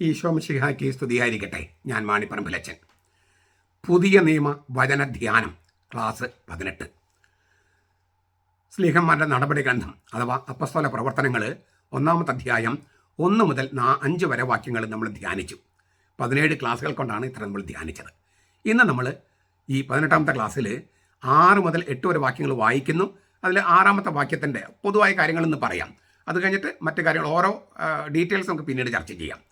ഈശോമിഷിഹാക്കി സ്തുതിയായിരിക്കട്ടെ ഞാൻ മാണിപ്പറമ്പിലച്ചൻ പുതിയ നിയമ വചന ധ്യാനം ക്ലാസ് പതിനെട്ട്. സ്ലീഹന്മാരുടെ നടപടി ഗ്രന്ഥം അഥവാ അപ്പസ്തോല പ്രവർത്തനങ്ങൾ ഒന്നാമത്തെ അധ്യായം ഒന്ന് മുതൽ നാ അഞ്ച് വരെ വാക്യങ്ങൾ നമ്മൾ ധ്യാനിച്ചു. പതിനേഴ് ക്ലാസ്സുകൾ കൊണ്ടാണ് ഇത്ര നമ്മൾ ധ്യാനിച്ചത്. ഇന്ന് നമ്മൾ ഈ പതിനെട്ടാമത്തെ ക്ലാസ്സിൽ ആറ് മുതൽ എട്ട് വരെ വാക്യങ്ങൾ വായിക്കുന്നു. അതിൽ ആറാമത്തെ വാക്യത്തിന്റെ പൊതുവായ കാര്യങ്ങളെന്ന് പറയാം. അത് കഴിഞ്ഞിട്ട് മറ്റു കാര്യങ്ങൾ ഓരോ ഡീറ്റെയിൽസ് നമുക്ക് പിന്നീട് ചർച്ച ചെയ്യാം.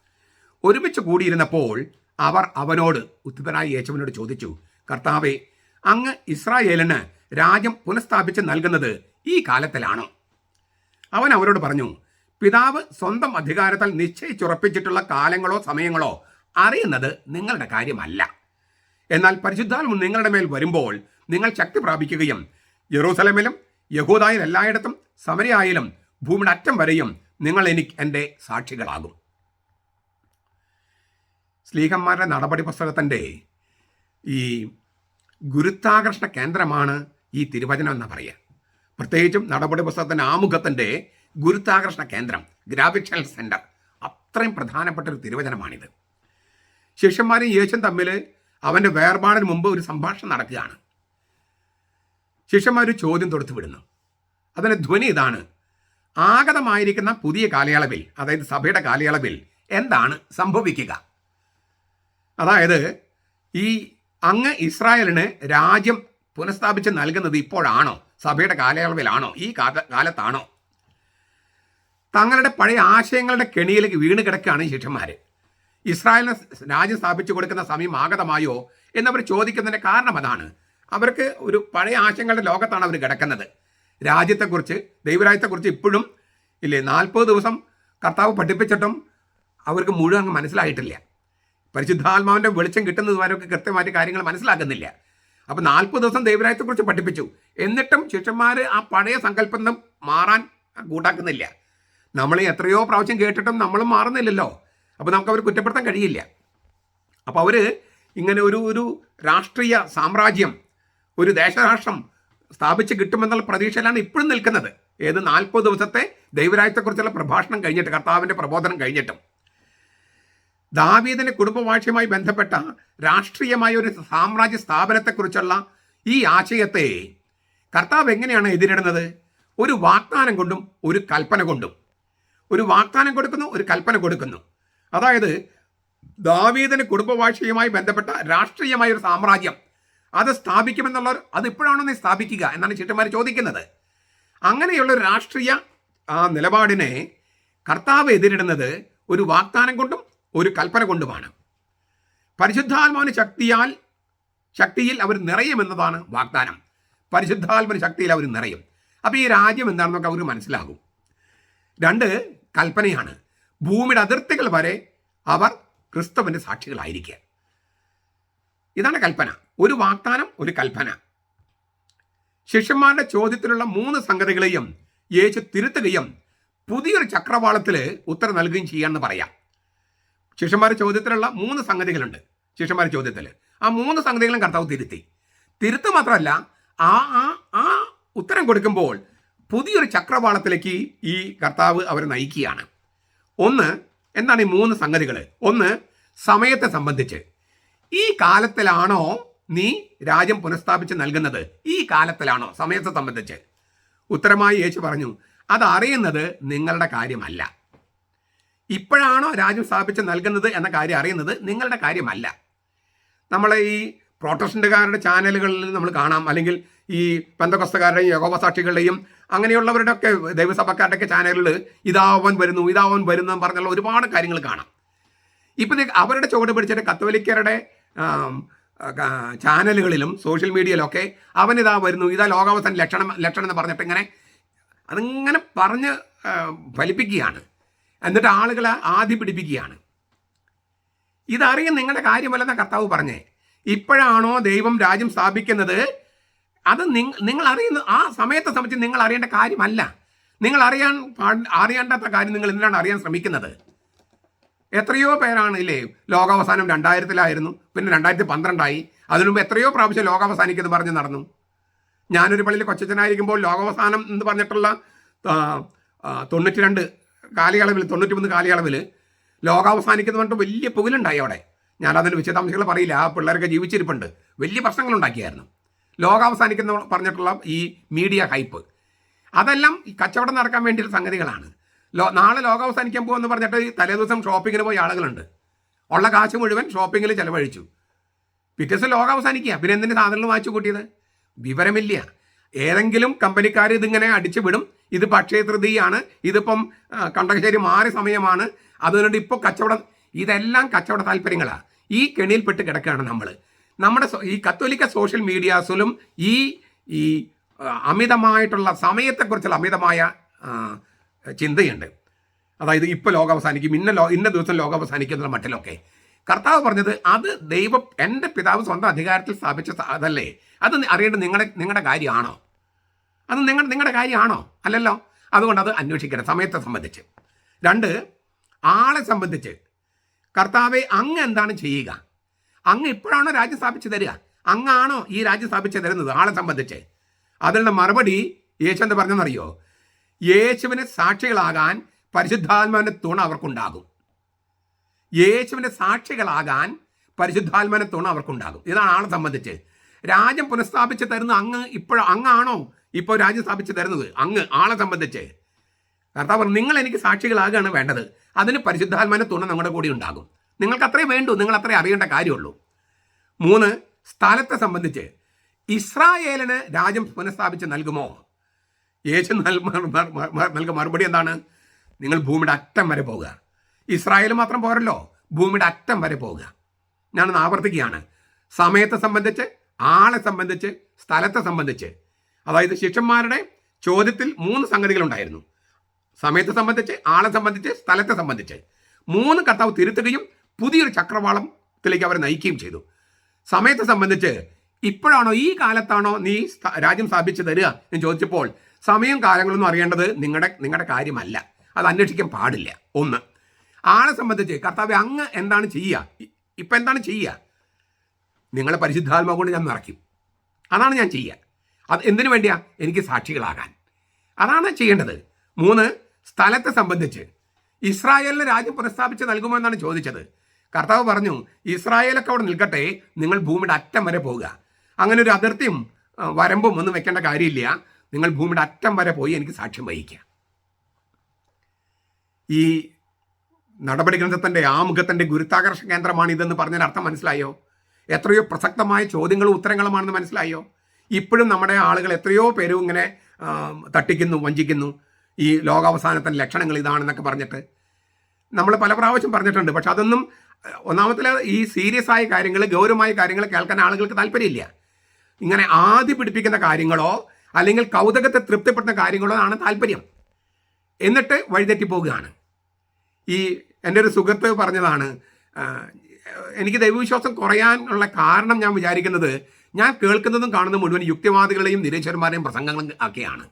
ഒരുമിച്ച് കൂടിയിരുന്നപ്പോൾ അവർ അവനോട് ഉത്തിതനായ യേശുവിനോട് ചോദിച്ചു കർത്താവെ അങ്ങ് ഇസ്രായേലിന് രാജ്യം പുനഃസ്ഥാപിച്ച് നൽകുന്നത് ഈ കാലത്തിലാണ്. അവൻ അവരോട് പറഞ്ഞു പിതാവ് സ്വന്തം അധികാരത്താൽ നിശ്ചയിച്ചുറപ്പിച്ചിട്ടുള്ള കാലങ്ങളോ സമയങ്ങളോ അറിയുന്നത് നിങ്ങളുടെ കാര്യമല്ല. എന്നാൽ പരിശുദ്ധാത്മ നിങ്ങളുടെ മേൽ വരുമ്പോൾ നിങ്ങൾ ശക്തി പ്രാപിക്കുകയും യെറൂസലമിലും യഹൂദായിൽ എല്ലായിടത്തും സമരയായാലും ഭൂമിയുടെ അറ്റം വരെയും നിങ്ങൾ എനിക്ക് എന്റെ സാക്ഷികളാകും. സ്ലീഹന്മാരുടെ നടപടി പുസ്തകത്തിന്റെ ഈ ഗുരുത്വാകർഷണ കേന്ദ്രമാണ് ഈ തിരുവചനം എന്ന് പറയുക. പ്രത്യേകിച്ചും നടപടി പുസ്തകത്തിന്റെ ആമുഖത്തിന്റെ ഗുരുത്വാകർഷണ കേന്ദ്രം ഗ്രാവിറ്റൽ സെന്റർ അത്രയും പ്രധാനപ്പെട്ട ഒരു തിരുവചനമാണിത്. ശിഷ്യന്മാരും യേശും തമ്മിൽ അവന്റെ വേർപാടിന് മുമ്പ് ഒരു സംഭാഷണം നടക്കുകയാണ്. ശിഷ്യന്മാർ ഒരു ചോദ്യം തൊടുത്തു വിടുന്നു. അതിന്റെ ധ്വനി ഇതാണ്. ആഗതമായിരിക്കുന്ന പുതിയ കാലയളവിൽ അതായത് സഭയുടെ കാലയളവിൽ എന്താണ് സംഭവിക്കുക? അതായത് ഈ അങ്ങ് ഇസ്രായേലിന് രാജ്യം പുനഃസ്ഥാപിച്ച് നൽകുന്നത് ഇപ്പോഴാണോ? സഭയുടെ കാലയളവിലാണോ? ഈ കാലത്താണോ? തങ്ങളുടെ പഴയ ആശയങ്ങളുടെ കെണിയിലേക്ക് വീണ് കിടക്കുകയാണ് ശിഷ്യന്മാർ ഇസ്രായേലിന് രാജ്യം സ്ഥാപിച്ചു കൊടുക്കുന്ന സമയം ആഗതമായോ എന്നവർ ചോദിക്കുന്നതിന്റെ കാരണം അതാണ്. അവർക്ക് ഒരു പഴയ ആശയങ്ങളുടെ ലോകത്താണ് അവർ കിടക്കുന്നത്. രാജ്യത്തെക്കുറിച്ച് ദൈവരാജ്യത്തെക്കുറിച്ച് ഇപ്പോഴും ഇല്ലേ നാൽപ്പത് ദിവസം കർത്താവ് പഠിപ്പിച്ചിട്ടും അവർക്ക് മുഴുവൻ അങ്ങ് മനസ്സിലായിട്ടില്ല. പരിശുദ്ധാത്മാവിന്റെ വെളിച്ചം കിട്ടുന്നത് വരെയൊക്കെ കൃത്യമായിട്ട് കാര്യങ്ങൾ മനസ്സിലാക്കുന്നില്ല. അപ്പോൾ നാൽപ്പത് ദിവസം ദൈവരായത്തെക്കുറിച്ച് പഠിപ്പിച്ചു. എന്നിട്ടും ശിഷ്യന്മാർ ആ പഴയ സങ്കല്പം മാറാൻ കൂട്ടാക്കുന്നില്ല. നമ്മൾ എത്രയോ പ്രാവശ്യം കേട്ടിട്ടും നമ്മളും മാറുന്നില്ലല്ലോ. അപ്പോൾ നമുക്ക് അവർ കുറ്റപ്പെടുത്താൻ കഴിയില്ല. അപ്പോൾ അവർ ഇങ്ങനെ ഒരു ഒരു രാഷ്ട്രീയ സാമ്രാജ്യം ഒരു ദേശരാഷ്ട്രം സ്ഥാപിച്ച് കിട്ടുമെന്നുള്ള പ്രതീക്ഷയിലാണ് ഇപ്പോഴും നിൽക്കുന്നത്. ഏത് നാൽപ്പത് ദിവസത്തെ ദൈവരാജ്യത്തെക്കുറിച്ചുള്ള പ്രഭാഷണം കഴിഞ്ഞിട്ട് കർത്താവിന്റെ പ്രബോധനം കഴിഞ്ഞിട്ടും. ദാവീദിന്റെ കുടുംബവാഴ്ചയുമായി ബന്ധപ്പെട്ട രാഷ്ട്രീയമായ ഒരു സാമ്രാജ്യ സ്ഥാപനത്തെക്കുറിച്ചുള്ള ഈ ആശയത്തെ കർത്താവ് എങ്ങനെയാണ് എതിരിടുന്നത്? ഒരു വാഗ്ദാനം കൊണ്ടും ഒരു കൽപ്പന കൊണ്ടും. ഒരു വാഗ്ദാനം കൊടുക്കുന്നു ഒരു കൽപ്പന കൊടുക്കുന്നു. അതായത് ദാവീദിന് കുടുംബവാഴ്ചയുമായി ബന്ധപ്പെട്ട രാഷ്ട്രീയമായ ഒരു സാമ്രാജ്യം. അത് സ്ഥാപിക്കുമെന്നുള്ള അത് ഇപ്പോഴാണോ നീ സ്ഥാപിക്കുക എന്നാണ് ചിട്ടന്മാർ ചോദിക്കുന്നത്. അങ്ങനെയുള്ള ഒരു രാഷ്ട്രീയ നിലപാടിനെ കർത്താവ് എതിരിടുന്നത് ഒരു വാഗ്ദാനം കൊണ്ടും ഒരു കൽപ്പന കൊണ്ടുമാണ്. പരിശുദ്ധാത്മാവിന് ശക്തിയാൽ ശക്തിയിൽ അവർ നിറയുമെന്നതാണ് വാഗ്ദാനം. പരിശുദ്ധാത്മന ശക്തിയിൽ അവർ നിറയും. അപ്പോൾ ഈ രാജ്യം എന്താണെന്നൊക്കെ അവർക്ക് മനസ്സിലാകും. രണ്ട് കൽപ്പനയാണ്. ഭൂമിയുടെ അതിർത്തികൾ വരെ അവർ ക്രിസ്തുവിന്റെ സാക്ഷികളായിരിക്കുക. ഇതാണ് കൽപ്പന. ഒരു വാഗ്ദാനം ഒരു കൽപ്പന. ശിഷ്യന്മാരുടെ ചോദ്യത്തിലുള്ള മൂന്ന് സംഗതികളെയും യേശു തിരുത്തുകയും പുതിയൊരു ചക്രവാളത്തിൽ ഉത്തരം നൽകുകയും ചെയ്യാമെന്ന് പറയാം. ശിഷ്യന്മാരുടെ ചോദ്യത്തിലുള്ള മൂന്ന് സംഗതികളുണ്ട്. ശിഷ്യന്മാരുടെ ചോദ്യത്തിൽ ആ മൂന്ന് സംഗതികളും കർത്താവ് തിരുത്തി. തിരുത്ത് മാത്രമല്ല ആ ആ ആ ഉത്തരം കൊടുക്കുമ്പോൾ പുതിയൊരു ചക്രവാളത്തിലേക്ക് ഈ കർത്താവ് അവരെ നയിക്കുകയാണ്. ഒന്ന് എന്താണ് ഈ മൂന്ന് സംഗതികൾ ഒന്ന് സമയത്തെ സംബന്ധിച്ച്. ഈ കാലത്തിലാണോ നീ രാജ്യം പുനഃസ്ഥാപിച്ച് നൽകുന്നത്? ഈ കാലത്തിലാണോ സമയത്തെ സംബന്ധിച്ച്? ഉത്തരമായി യേശു പറഞ്ഞു അത് അറിയുന്നത് നിങ്ങളുടെ കാര്യമല്ല. ഇപ്പോഴാണോ രാജ്യം സ്ഥാപിച്ച് നൽകുന്നത് എന്ന കാര്യം അറിയുന്നത് നിങ്ങളുടെ കാര്യമല്ല. നമ്മളെ ഈ പ്രൊട്ടസ്റ്റന്റുകാരുടെ ചാനലുകളിൽ നമ്മൾ കാണാം. അല്ലെങ്കിൽ ഈ പന്തകസ്തകാരുടെയും യോഗോപസാക്ഷികളുടെയും അങ്ങനെയുള്ളവരുടെ ഒക്കെ ദൈവസഭക്കാരുടെ ഒക്കെ ചാനലുകളിൽ ഇതാവൻ വരുന്നു ഇതാവൻ വരുന്നു പറഞ്ഞുള്ള ഒരുപാട് കാര്യങ്ങൾ കാണാം. ഇപ്പം അവരുടെ ചുവട് പിടിച്ചിട്ട് കത്തോലിക്കരുടെ ചാനലുകളിലും സോഷ്യൽ മീഡിയയിലൊക്കെ അവൻ ഇതാ വരുന്നു ഇതാ ലോകാവസാന ലക്ഷണം ലക്ഷണം എന്ന് പറഞ്ഞിട്ട് ഇങ്ങനെ അതിങ്ങനെ പറഞ്ഞ് ഫലിപ്പിക്കുകയാണ്. എന്നിട്ട് ആളുകളെ ആദ്യ പിടിപ്പിക്കുകയാണ്. ഇതറിയും നിങ്ങളുടെ കാര്യമല്ലെന്ന കർത്താവ് പറഞ്ഞേ. ഇപ്പോഴാണോ ദൈവം രാജ്യം സ്ഥാപിക്കുന്നത്? അത് നിങ്ങൾ അറിയുന്ന ആ സമയത്തെ സംബന്ധിച്ച് നിങ്ങൾ അറിയേണ്ട കാര്യമല്ല. നിങ്ങൾ അറിയാൻ അറിയേണ്ടാത്ത കാര്യം നിങ്ങൾ എന്തിനാണ് അറിയാൻ ശ്രമിക്കുന്നത്? എത്രയോ പേരാണ് ഇല്ലേ ലോകാവസാനം രണ്ടായിരത്തിലായിരുന്നു പിന്നെ രണ്ടായിരത്തി പന്ത്രണ്ടായി അതിനുമുമ്പ് എത്രയോ പ്രാവശ്യം ലോകാവസാനിക്കുന്നത് പറഞ്ഞ് നടന്നു. ഞാനൊരു പള്ളിയിൽ കൊച്ചനായിരിക്കുമ്പോൾ ലോകാവസാനം എന്ന് പറഞ്ഞിട്ടുള്ള തൊണ്ണൂറ്റി രണ്ട് കാലയളവിൽ തൊണ്ണൂറ്റി മൂന്ന് കാലയളവിൽ ലോകാവസാനിക്കുന്ന പറഞ്ഞിട്ട് വലിയ പുകലുണ്ടായി അവിടെ. ഞാൻ അതിന് വിശദാംശങ്ങൾ പറയില്ല. ആ പിള്ളേരൊക്കെ ജീവിച്ചിരിപ്പുണ്ട്. വലിയ പ്രശ്നങ്ങളുണ്ടാക്കിയായിരുന്നു. ലോകാവസാനിക്കുന്ന പറഞ്ഞിട്ടുള്ള ഈ മീഡിയ ഹൈപ്പ്. അതെല്ലാം കച്ചവടം നടക്കാൻ വേണ്ടിയുള്ള സംഗതികളാണ്. ലോ നാളെ ലോകാവസാനിക്കാൻ പോകുമെന്ന് പറഞ്ഞിട്ട് തലേ തലേദിവസം ഷോപ്പിങ്ങിന് പോയ ആളുകളുണ്ട്. ഉള്ള കാശ് മുഴുവൻ ഷോപ്പിങ്ങിൽ ചിലവഴിച്ചു. പിറ്റേ ദിവസം ലോകം അവസാനിക്കുക പിന്നെ എന്തിന്റെ സാധനങ്ങൾ വാങ്ങിച്ചു കൂട്ടിയത്? വിവരമില്ല. ഏതെങ്കിലും കമ്പനിക്കാർ ഇതിങ്ങനെ അടിച്ചു വിടും. ഇത് പക്ഷേ തൃതീയാണ്. ഇതിപ്പം കണ്ടകശ്ശേരി മാറിയ സമയമാണ്. അതുകൊണ്ട് ഇപ്പോൾ കച്ചവടം ഇതെല്ലാം കച്ചവട താല്പര്യങ്ങളാണ് ഈ കെണിയിൽപ്പെട്ട് കിടക്കുകയാണ് നമ്മൾ നമ്മുടെ ഈ കത്തോലിക്ക സോഷ്യൽ മീഡിയാസിലും ഈ ഈ അമിതമായിട്ടുള്ള സമയത്തെക്കുറിച്ചുള്ള അമിതമായ ചിന്തയുണ്ട്. അതായത് ഇപ്പോൾ ലോകം അവസാനിക്കും ഇന്ന ലോ ഇന്ന ദിവസം ലോകം അവസാനിക്കുന്ന മട്ടിലൊക്കെ കർത്താവ് പറഞ്ഞത് അത് ദൈവം എന്റെ പിതാവ് സ്വന്തം അധികാരത്തിൽ സ്ഥാപിച്ച അതല്ലേ? അത് അറിയേണ്ടത് നിങ്ങളുടെ നിങ്ങളുടെ കാര്യമാണോ? അത് നിങ്ങൾ നിങ്ങളുടെ കാര്യമാണോ? അല്ലല്ലോ? അതുകൊണ്ട് അത് അന്വേഷിക്കണം സമയത്തെ സംബന്ധിച്ച്. രണ്ട് ആളെ സംബന്ധിച്ച്. കർത്താവെ അങ്ങ് എന്താണ് ചെയ്യുക? അങ്ങ് ഇപ്പോഴാണോ രാജ്യം സ്ഥാപിച്ചു തരിക? അങ്ങാണോ ഈ രാജ്യം സ്ഥാപിച്ചു തരുന്നത് ആളെ സംബന്ധിച്ച്? അതിനുള്ള മറുപടി യേശു എന്താ പറഞ്ഞെന്നറിയോ? യേശുവിന് സാക്ഷികളാകാൻ പരിശുദ്ധാത്മാവിന്റെ തുണ അവർക്കുണ്ടാകും. യേശുവിന്റെ സാക്ഷികളാകാൻ പരിശുദ്ധാത്മാവിന്റെ തുണ അവർക്കുണ്ടാകും. ഇതാണ് ആളെ സംബന്ധിച്ച്. രാജ്യം പുനഃസ്ഥാപിച്ച് തരുന്ന അങ്ങ് ഇപ്പോൾ അങ്ങാണോ ഇപ്പോൾ രാജ്യം സ്ഥാപിച്ച് തരുന്നത്. അങ്ങ് ആളെ സംബന്ധിച്ച്. കർത്താവ് നിങ്ങൾ എനിക്ക് സാക്ഷികളാകുകയാണ് വേണ്ടത്. അതിന് പരിശുദ്ധാത്മാന തുണ നമ്മുടെ കൂടി ഉണ്ടാകും. നിങ്ങൾക്ക് അത്രേ വേണ്ടൂ നിങ്ങൾ അത്രേ അറിയേണ്ട കാര്യമുള്ളൂ. മൂന്ന് സ്ഥലത്തെ സംബന്ധിച്ച്. ഇസ്രായേലിന് രാജ്യം പുനഃസ്ഥാപിച്ച് നൽകുമോ? യേശു നൽകുന്ന മറുപടി എന്താണ്? നിങ്ങൾ ഭൂമിയുടെ അറ്റം വരെ പോകുക ഇസ്രായേൽ മാത്രം പോരല്ലോ ഭൂമിയുടെ അറ്റം വരെ പോവുക. ഞാനൊന്ന് ആവർത്തിക്കുകയാണ്. സമയത്തെ സംബന്ധിച്ച് ആളെ സംബന്ധിച്ച് സ്ഥലത്തെ സംബന്ധിച്ച്. അതായത് ശിഷ്യന്മാരുടെ ചോദ്യത്തിൽ മൂന്ന് സംഗതികളുണ്ടായിരുന്നു. സമയത്തെ സംബന്ധിച്ച് ആളെ സംബന്ധിച്ച് സ്ഥലത്തെ സംബന്ധിച്ച്. മൂന്ന് കർത്താവ് തിരുത്തുകയും പുതിയൊരു ചക്രവാളത്തിലേക്ക് അവരെ നയിക്കുകയും ചെയ്തു. സമയത്തെ സംബന്ധിച്ച് ഇപ്പോഴാണോ ഈ കാലത്താണോ നീ രാജ്യം സ്ഥാപിച്ചു തരിക എന്ന് ചോദിച്ചപ്പോൾ സമയം കാലങ്ങളൊന്നും അറിയേണ്ടത് നിങ്ങളുടെ നിങ്ങളുടെ കാര്യമല്ല. അത് അന്വേഷിക്കാൻ പാടില്ല. ഒന്ന് ആളെ സംബന്ധിച്ച് കർത്താവ് അങ്ങ് എന്താണ് ചെയ്യുക? ഇപ്പം എന്താണ് ചെയ്യുക? നിങ്ങളെ പരിശുദ്ധാത്മാവ് കൊണ്ട് ഞാൻ നിറയ്ക്കും. അതാണ് ഞാൻ ചെയ്യുക. അത് എന്തിനു വേണ്ടിയാ? എനിക്ക് സാക്ഷികളാകാൻ. അതാണ് ചെയ്യേണ്ടത്. മൂന്ന് സ്ഥലത്തെ സംബന്ധിച്ച്. ഇസ്രായേലിന് രാജ്യം പുനഃസ്ഥാപിച്ച് നൽകുമോ എന്നാണ് ചോദിച്ചത്. കർത്താവ് പറഞ്ഞു ഇസ്രായേലൊക്കെ അവിടെ നിൽക്കട്ടെ നിങ്ങൾ ഭൂമിയുടെ അറ്റം വരെ പോവുക. അങ്ങനെ ഒരു അതിർത്തിയും വരമ്പും ഒന്നും വെക്കേണ്ട കാര്യമില്ല. നിങ്ങൾ ഭൂമിയുടെ അറ്റം വരെ പോയി എനിക്ക് സാക്ഷ്യം വഹിക്കുക ഈ നടപടി ഗ്രന്ഥത്തിന്റെ ആമുഖത്തിന്റെ ഗുരുത്വാകർഷണ കേന്ദ്രമാണ് ഇതെന്ന് പറഞ്ഞതിന് അർത്ഥം മനസ്സിലായോ? എത്രയോ പ്രസക്തമായ ചോദ്യങ്ങളും ഉത്തരങ്ങളുമാണെന്ന് മനസ്സിലായോ? ഇപ്പോഴും നമ്മുടെ ആളുകൾ എത്രയോ പേരും ഇങ്ങനെ തട്ടിക്കുന്നു വഞ്ചിക്കുന്നു. ഈ ലോകാവസാനത്തിന്റെ ലക്ഷണങ്ങൾ ഇതാണെന്നൊക്കെ പറഞ്ഞിട്ട്. നമ്മൾ പല പ്രാവശ്യം പറഞ്ഞിട്ടുണ്ട്. പക്ഷെ അതൊന്നും ഒന്നാമത്തെ ഒന്നാമത്തിൽ ഈ സീരിയസ് ആയ കാര്യങ്ങൾ ഗൗരവമായ കാര്യങ്ങൾ കേൾക്കാൻ ആളുകൾക്ക് താല്പര്യമില്ല. ഇങ്ങനെ ആദ്യ പിടിപ്പിക്കുന്ന കാര്യങ്ങളോ അല്ലെങ്കിൽ കൗതുകത്തെ തൃപ്തിപ്പെടുന്ന കാര്യങ്ങളോ ആണ് താല്പര്യം. എന്നിട്ട് വഴിതെറ്റി പോവുകയാണ്. ഈ എന്റെ ഒരു സുഹൃത്ത് പറഞ്ഞതാണ് എനിക്ക് ദൈവവിശ്വാസം കുറയാനുള്ള കാരണം ഞാൻ വിചാരിക്കുന്നത് ഞാൻ കേൾക്കുന്നതും കാണുന്നതും മുഴുവൻ യുക്തിവാദികളെയും നിരീശ്വരന്മാരെയും പ്രസംഗങ്ങളും ഒക്കെയാണ്.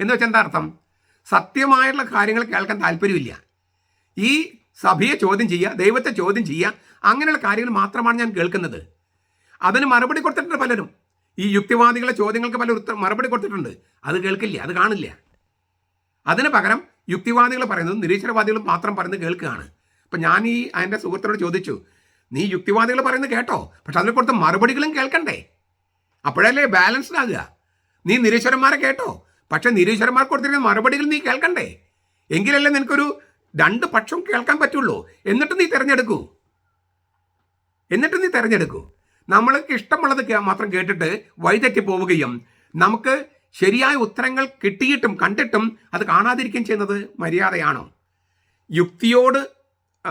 എന്ന് വെച്ചാൽ എന്താ അർത്ഥം? സത്യമായിട്ടുള്ള കാര്യങ്ങൾ കേൾക്കാൻ താല്പര്യമില്ല. ഈ സഭയെ ചോദ്യം ചെയ്യുക ദൈവത്തെ ചോദ്യം ചെയ്യുക അങ്ങനെയുള്ള കാര്യങ്ങൾ മാത്രമാണ് ഞാൻ കേൾക്കുന്നത്. അതിന് മറുപടി കൊടുത്തിട്ടുണ്ട് പലരും. ഈ യുക്തിവാദികളെ ചോദ്യങ്ങൾക്ക് പല ഉത്തരം മറുപടി കൊടുത്തിട്ടുണ്ട്. അത് കേൾക്കില്ല അത് കാണില്ല. അതിന് പകരം യുക്തിവാദികൾ പറയുന്നത് നിരീശ്വരവാദികൾ മാത്രം പറയുന്നത് കേൾക്കുകയാണ്. അപ്പം ഞാൻ ഈ എന്റെ സുഹൃത്തിനോട് ചോദിച്ചു നീ യുക്തിവാദികൾ പറയുന്നത് കേട്ടോ. പക്ഷെ അതിനെ കൊടുത്ത മറുപടികളും കേൾക്കണ്ടേ? അപ്പോഴല്ലേ ബാലൻസ്ഡ് ആകുക നീ നിരീശ്വരന്മാരെ കേട്ടോ. പക്ഷെ നിരീശ്വരന്മാർ കൊടുത്തിരിക്കുന്ന മറുപടികൾ നീ കേൾക്കണ്ടേ? എങ്കിലല്ലേ നിനക്കൊരു രണ്ട് പക്ഷം കേൾക്കാൻ പറ്റുള്ളൂ. എന്നിട്ട് നീ തിരഞ്ഞെടുക്കൂ. എന്നിട്ട് നീ തിരഞ്ഞെടുക്കൂ. നമ്മൾക്ക് ഇഷ്ടമുള്ളത് മാത്രം കേട്ടിട്ട് വഴിതെറ്റി പോവുകയും നമുക്ക് ശരിയായ ഉത്തരങ്ങൾ കിട്ടിയിട്ടും കണ്ടിട്ടും അത് കാണാതിരിക്കുകയും ചെയ്യുന്നത് മര്യാദയാണോ? യുക്തിയോട്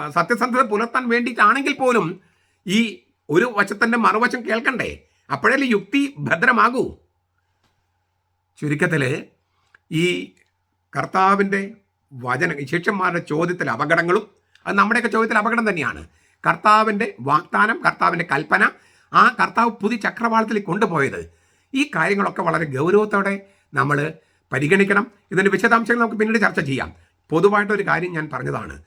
സത്യസന്ധത പുലർത്താൻ വേണ്ടിയിട്ടാണെങ്കിൽ പോലും ഈ ഒരു വശത്തിന്റെ മറുവശം കേൾക്കണ്ടേ? അപ്പോഴല്ലേ യുക്തി ഭദ്രമാകൂ? ചുരുക്കത്തിൽ ഈ കർത്താവിന്റെ വചന ശിഷ്യന്മാരുടെ ചോദ്യത്തിൽ അപകടങ്ങളും അത് നമ്മുടെയൊക്കെ ചോദ്യത്തിൽ അപകടം തന്നെയാണ്. കർത്താവിന്റെ വാഗ്ദാനം കർത്താവിന്റെ കൽപ്പന ആ കർത്താവ് പുതിയ ചക്രവാളത്തിൽ കൊണ്ടുപോയത്. ഈ കാര്യങ്ങളൊക്കെ വളരെ ഗൗരവത്തോടെ നമ്മൾ പരിഗണിക്കണം. ഇതിന്റെ വിശദാംശങ്ങൾ നമുക്ക് പിന്നീട് ചർച്ച ചെയ്യാം. പൊതുവായിട്ടൊരു കാര്യം ഞാൻ പറഞ്ഞതാണ്.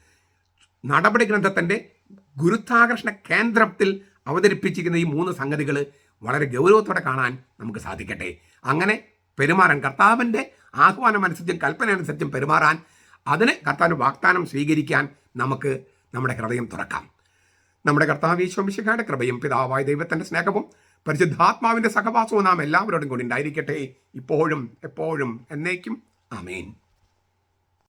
നടപടി ഗ്രന്ഥത്തിന്റെ ഗുരുത്വാകർഷണ കേന്ദ്രത്തിൽ അവതരിപ്പിച്ചിരിക്കുന്ന ഈ മൂന്ന് സംഗതികൾ വളരെ ഗൗരവത്തോടെ കാണാൻ നമുക്ക് സാധിക്കട്ടെ. അങ്ങനെ പെരുമാറാൻ കർത്താവിന്റെ ആഹ്വാനം അനുസരിച്ചും കൽപ്പന അനുസരിച്ചും പെരുമാറാൻ അതിന് കർത്താവിന്റെ വാഗ്ദാനം സ്വീകരിക്കാൻ നമുക്ക് നമ്മുടെ ഹൃദയം തുറക്കാം. നമ്മുടെ കർത്താവ് ഈശ്വംശിഖാന്റെ കൃപയും പിതാവായ ദൈവത്തിന്റെ സ്നേഹവും പരിശുദ്ധാത്മാവിന്റെ സഹവാസവും നാം എല്ലാവരോടും കൂടി ഉണ്ടായിരിക്കട്ടെ. ഇപ്പോഴും എപ്പോഴും എന്നേക്കും. ആമേൻ.